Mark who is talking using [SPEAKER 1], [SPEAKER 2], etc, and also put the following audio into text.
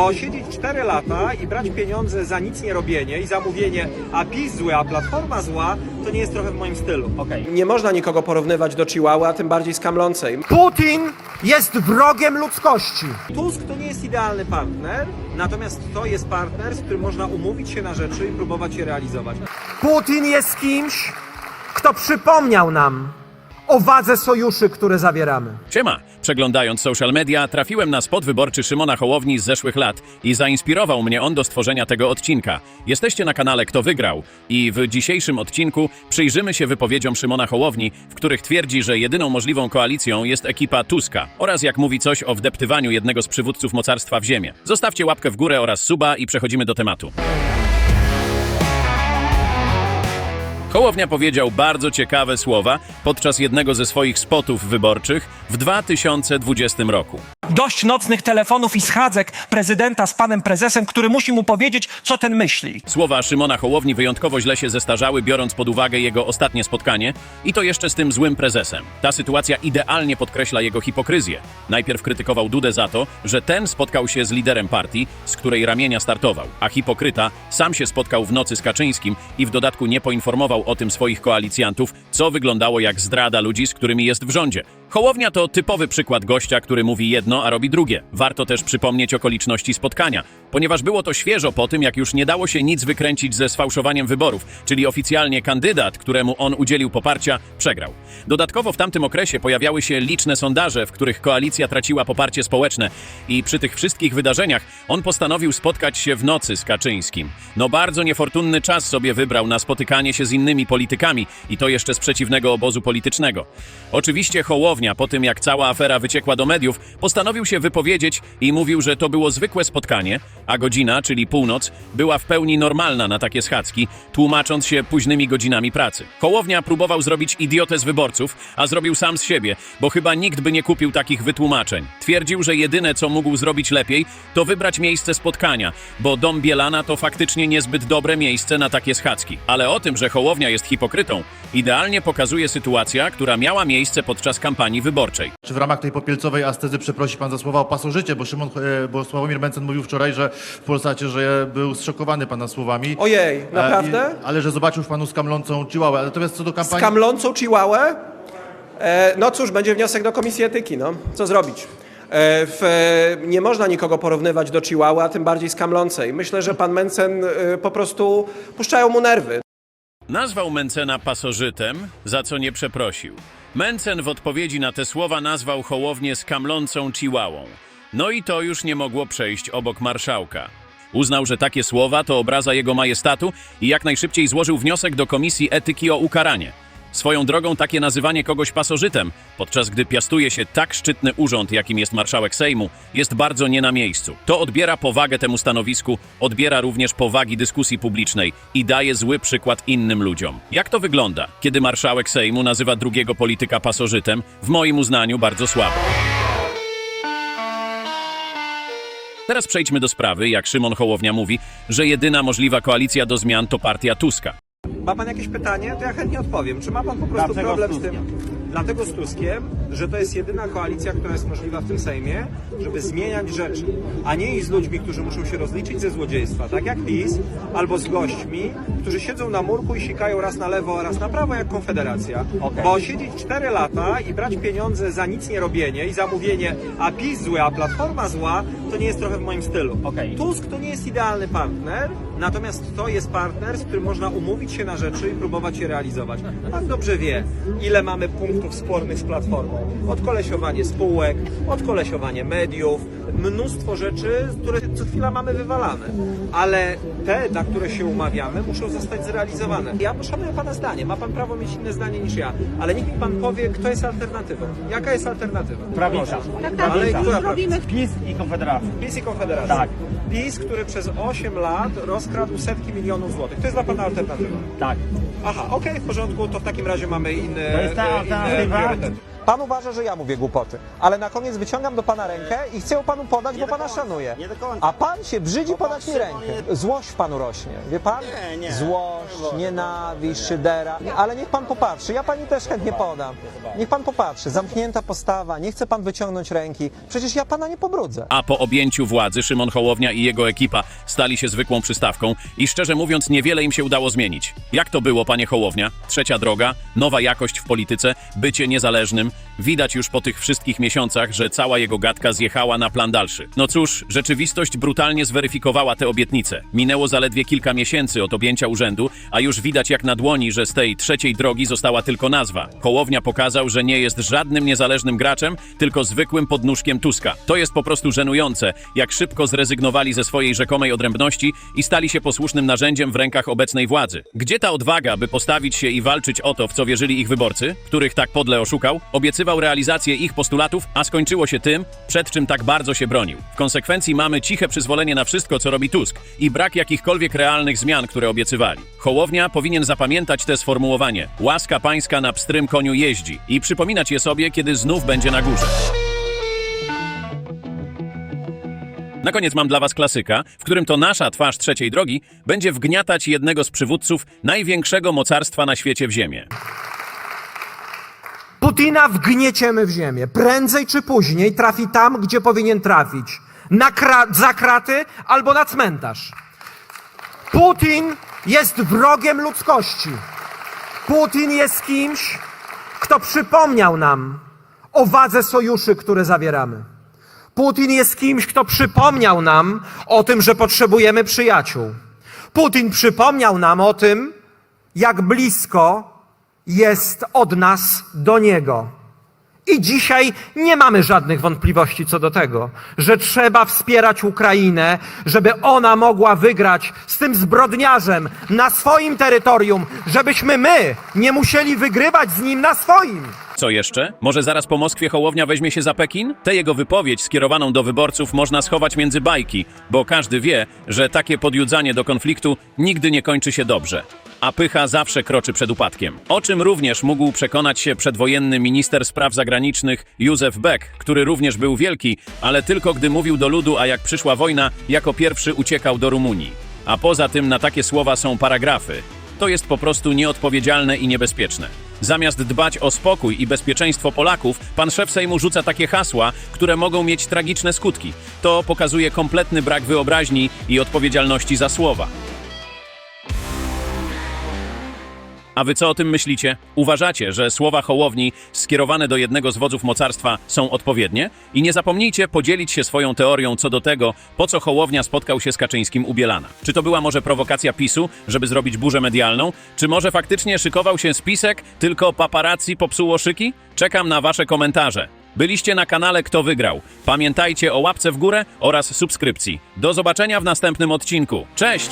[SPEAKER 1] Bo siedzieć 4 lata i brać pieniądze za nic nie robienie i za mówienie, a PiS zły, a Platforma zła, to nie jest trochę w moim stylu.
[SPEAKER 2] Okej.
[SPEAKER 1] Nie można nikogo porównywać do Chihuahua, a tym bardziej skamlącej.
[SPEAKER 3] Putin jest wrogiem ludzkości.
[SPEAKER 1] Tusk to nie jest idealny partner, natomiast to jest partner, z którym można umówić się na rzeczy i próbować je realizować.
[SPEAKER 3] Putin jest kimś, kto przypomniał nam o wadze sojuszy, które zawieramy.
[SPEAKER 4] Siema! Przeglądając social media, trafiłem na spot wyborczy Szymona Hołowni z zeszłych lat i zainspirował mnie on do stworzenia tego odcinka. Jesteście na kanale Kto Wygrał i w dzisiejszym odcinku przyjrzymy się wypowiedziom Szymona Hołowni, w których twierdzi, że jedyną możliwą koalicją jest ekipa Tuska oraz jak mówi coś o wdeptywaniu jednego z przywódców mocarstwa w ziemię. Zostawcie łapkę w górę oraz suba i przechodzimy do tematu. Hołownia powiedział bardzo ciekawe słowa podczas jednego ze swoich spotów wyborczych w 2020 roku.
[SPEAKER 5] Dość nocnych telefonów i schadzek prezydenta z panem prezesem, który musi mu powiedzieć, co ten myśli.
[SPEAKER 4] Słowa Szymona Hołowni wyjątkowo źle się zestarzały, biorąc pod uwagę jego ostatnie spotkanie i to jeszcze z tym złym prezesem. Ta sytuacja idealnie podkreśla jego hipokryzję. Najpierw krytykował Dudę za to, że ten spotkał się z liderem partii, z której ramienia startował, a hipokryta sam się spotkał w nocy z Kaczyńskim i w dodatku nie poinformował o tym swoich koalicjantów, co wyglądało jak zdrada ludzi, z którymi jest w rządzie. Hołownia to typowy przykład gościa, który mówi jedno, a robi drugie. Warto też przypomnieć okoliczności spotkania, ponieważ było to świeżo po tym, jak już nie dało się nic wykręcić ze sfałszowaniem wyborów, czyli oficjalnie kandydat, któremu on udzielił poparcia, przegrał. Dodatkowo w tamtym okresie pojawiały się liczne sondaże, w których koalicja traciła poparcie społeczne i przy tych wszystkich wydarzeniach on postanowił spotkać się w nocy z Kaczyńskim. No bardzo niefortunny czas sobie wybrał na spotykanie się z innymi politykami i to jeszcze z przeciwnego obozu politycznego. Oczywiście Hołownia, po tym jak cała afera wyciekła do mediów, postanowił się wypowiedzieć i mówił, że to było zwykłe spotkanie, a godzina, czyli północ, była w pełni normalna na takie schadzki, tłumacząc się późnymi godzinami pracy. Hołownia próbował zrobić idiotę z wyborców, a zrobił sam z siebie, bo chyba nikt by nie kupił takich wytłumaczeń. Twierdził, że jedyne co mógł zrobić lepiej, to wybrać miejsce spotkania, bo dom Bielana to faktycznie niezbyt dobre miejsce na takie schadzki. Ale o tym, że Hołownia jest hipokrytą, idealnie pokazuje sytuacja, która miała miejsce podczas kampanii wyborczej.
[SPEAKER 6] Czy w ramach tej popielcowej astezy przeprosi pan za słowa o pasożycie? Bo Szymon, e, bo Sławomir Mencen mówił wczoraj, że w Polsacie, że był zszokowany pana słowami.
[SPEAKER 1] Ojej,
[SPEAKER 6] E,
[SPEAKER 1] naprawdę?
[SPEAKER 6] I, ale że zobaczył w panu skamlącą chihuahua. Natomiast co do kampanii...
[SPEAKER 1] Skamlącą Chihuahuę? E, no cóż, będzie wniosek do Komisji Etyki, no. Co zrobić? E, w, nie można nikogo porównywać do Chihuahua, a tym bardziej skamlącej. Myślę, że pan Mencen po prostu puszczają mu nerwy.
[SPEAKER 4] Nazwał Mencena pasożytem, za co nie przeprosił. Mencen w odpowiedzi na te słowa nazwał Hołownię skamlącą chihuahą. No i to już nie mogło przejść obok marszałka. Uznał, że takie słowa to obraza jego majestatu i jak najszybciej złożył wniosek do Komisji Etyki o ukaranie. Swoją drogą takie nazywanie kogoś pasożytem, podczas gdy piastuje się tak szczytny urząd, jakim jest marszałek Sejmu, jest bardzo nie na miejscu. To odbiera powagę temu stanowisku, odbiera również powagi dyskusji publicznej i daje zły przykład innym ludziom. Jak to wygląda, kiedy marszałek Sejmu nazywa drugiego polityka pasożytem? W moim uznaniu bardzo słabo. Teraz przejdźmy do sprawy, jak Szymon Hołownia mówi, że jedyna możliwa koalicja do zmian to partia Tuska.
[SPEAKER 1] Ma pan jakieś pytanie? To ja chętnie odpowiem. Czy ma pan po prostu
[SPEAKER 2] Dlaczego
[SPEAKER 1] problem
[SPEAKER 2] z
[SPEAKER 1] tym? Dlatego z Tuskiem, że to jest jedyna koalicja, która jest możliwa w tym Sejmie, żeby zmieniać rzeczy, a nie iść z ludźmi, którzy muszą się rozliczyć ze złodziejstwa, tak jak PiS, albo z gośćmi, którzy siedzą na murku i sikają raz na lewo, raz na prawo, jak Konfederacja.
[SPEAKER 2] Okej.
[SPEAKER 1] Bo siedzieć 4 lata i brać pieniądze za nic nie robienie i za mówienie, a PiS zły, a Platforma zła, to nie jest trochę w moim stylu.
[SPEAKER 2] Okej.
[SPEAKER 1] Tusk to nie jest idealny partner, natomiast to jest partner, z którym można umówić się na rzeczy i próbować je realizować. Pan dobrze wie, ile mamy punktów spornych z Platformą. Odkolesiowanie spółek, odkolesiowanie mediów, mnóstwo rzeczy, które co chwila mamy wywalane. Ale te, na które się umawiamy, muszą zostać zrealizowane. Ja szanuję Pana zdanie, ma Pan prawo mieć inne zdanie niż ja, ale niech mi Pan powie, kto jest alternatywą. Jaka jest alternatywa?
[SPEAKER 2] Prawica.
[SPEAKER 1] Ale która prawica?
[SPEAKER 2] PiS i Konfederacja.
[SPEAKER 1] PiS i Konfederacja.
[SPEAKER 2] Tak.
[SPEAKER 1] PiS, który przez 8 lat rozkradł setki milionów złotych. To jest dla Pana alternatywa.
[SPEAKER 2] Tak.
[SPEAKER 1] Aha, okej, w porządku, to w takim razie mamy inny,
[SPEAKER 2] To jest ta
[SPEAKER 1] e, inny
[SPEAKER 2] alternatywa?
[SPEAKER 1] priorytet. Pan uważa, że ja mówię głupoty, ale na koniec wyciągam do pana rękę i chcę ją panu podać,
[SPEAKER 2] Nie
[SPEAKER 1] bo
[SPEAKER 2] do
[SPEAKER 1] pana
[SPEAKER 2] końca,
[SPEAKER 1] szanuję.
[SPEAKER 2] nie do końca.
[SPEAKER 1] A pan się brzydzi
[SPEAKER 2] Bo pan
[SPEAKER 1] podać mi
[SPEAKER 2] Szymon
[SPEAKER 1] rękę. Złość w panu rośnie, wie pan?
[SPEAKER 2] Nie, nie.
[SPEAKER 1] Złość,
[SPEAKER 2] Nie, nie.
[SPEAKER 1] nienawiść, szydera. Ale niech pan popatrzy, ja pani też chętnie podam. Niech pan popatrzy, zamknięta postawa, nie chce pan wyciągnąć ręki. Przecież ja pana nie pobrudzę.
[SPEAKER 4] A po objęciu władzy Szymon Hołownia i jego ekipa stali się zwykłą przystawką i szczerze mówiąc niewiele im się udało zmienić. Jak to było, panie Hołownia? Trzecia droga, nowa jakość w polityce, bycie niezależnym. Widać już po tych wszystkich miesiącach, że cała jego gadka zjechała na plan dalszy. No cóż, rzeczywistość brutalnie zweryfikowała te obietnice. Minęło zaledwie kilka miesięcy od objęcia urzędu, a już widać jak na dłoni, że z tej trzeciej drogi została tylko nazwa. Hołownia pokazał, że nie jest żadnym niezależnym graczem, tylko zwykłym podnóżkiem Tuska. To jest po prostu żenujące, jak szybko zrezygnowali ze swojej rzekomej odrębności i stali się posłusznym narzędziem w rękach obecnej władzy. Gdzie ta odwaga, by postawić się i walczyć o to, w co wierzyli ich wyborcy, których tak podle oszukał, obiecywał realizację ich postulatów, a skończyło się tym, przed czym tak bardzo się bronił. W konsekwencji mamy ciche przyzwolenie na wszystko, co robi Tusk i brak jakichkolwiek realnych zmian, które obiecywali. Hołownia powinien zapamiętać te sformułowanie łaska pańska na pstrym koniu jeździ i przypominać je sobie, kiedy znów będzie na górze. Na koniec mam dla Was klasyka, w którym to nasza twarz trzeciej drogi będzie wgniatać jednego z przywódców największego mocarstwa na świecie w ziemię.
[SPEAKER 3] Putina wgnieciemy w ziemię. Prędzej czy później trafi tam, gdzie powinien trafić. Na kra- za kraty albo na cmentarz. Putin jest wrogiem ludzkości. Putin jest kimś, kto przypomniał nam o wadze sojuszy, które zawieramy. Putin jest kimś, kto przypomniał nam o tym, że potrzebujemy przyjaciół. Putin przypomniał nam o tym, jak blisko jest od nas do Niego. I dzisiaj nie mamy żadnych wątpliwości co do tego, że trzeba wspierać Ukrainę, żeby ona mogła wygrać z tym zbrodniarzem na swoim terytorium, żebyśmy my nie musieli wygrywać z nim na swoim.
[SPEAKER 4] Co jeszcze? Może zaraz po Moskwie Hołownia weźmie się za Pekin? Tę jego wypowiedź skierowaną do wyborców można schować między bajki, bo każdy wie, że takie podjudzanie do konfliktu nigdy nie kończy się dobrze. A pycha zawsze kroczy przed upadkiem. O czym również mógł przekonać się przedwojenny minister spraw zagranicznych Józef Beck, który również był wielki, ale tylko gdy mówił do ludu, a jak przyszła wojna, jako pierwszy uciekał do Rumunii. A poza tym na takie słowa są paragrafy. To jest po prostu nieodpowiedzialne i niebezpieczne. Zamiast dbać o spokój i bezpieczeństwo Polaków, pan szef Sejmu rzuca takie hasła, które mogą mieć tragiczne skutki. To pokazuje kompletny brak wyobraźni i odpowiedzialności za słowa. A wy co o tym myślicie? Uważacie, że słowa Hołowni skierowane do jednego z wodzów mocarstwa są odpowiednie? I nie zapomnijcie podzielić się swoją teorią co do tego, po co Hołownia spotkał się z Kaczyńskim u Bielana. Czy to była może prowokacja PiSu, żeby zrobić burzę medialną? Czy może faktycznie szykował się spisek, tylko paparazzi popsuło szyki? Czekam na wasze komentarze. Byliście na kanale Kto Wygrał. Pamiętajcie o łapce w górę oraz subskrypcji. Do zobaczenia w następnym odcinku. Cześć!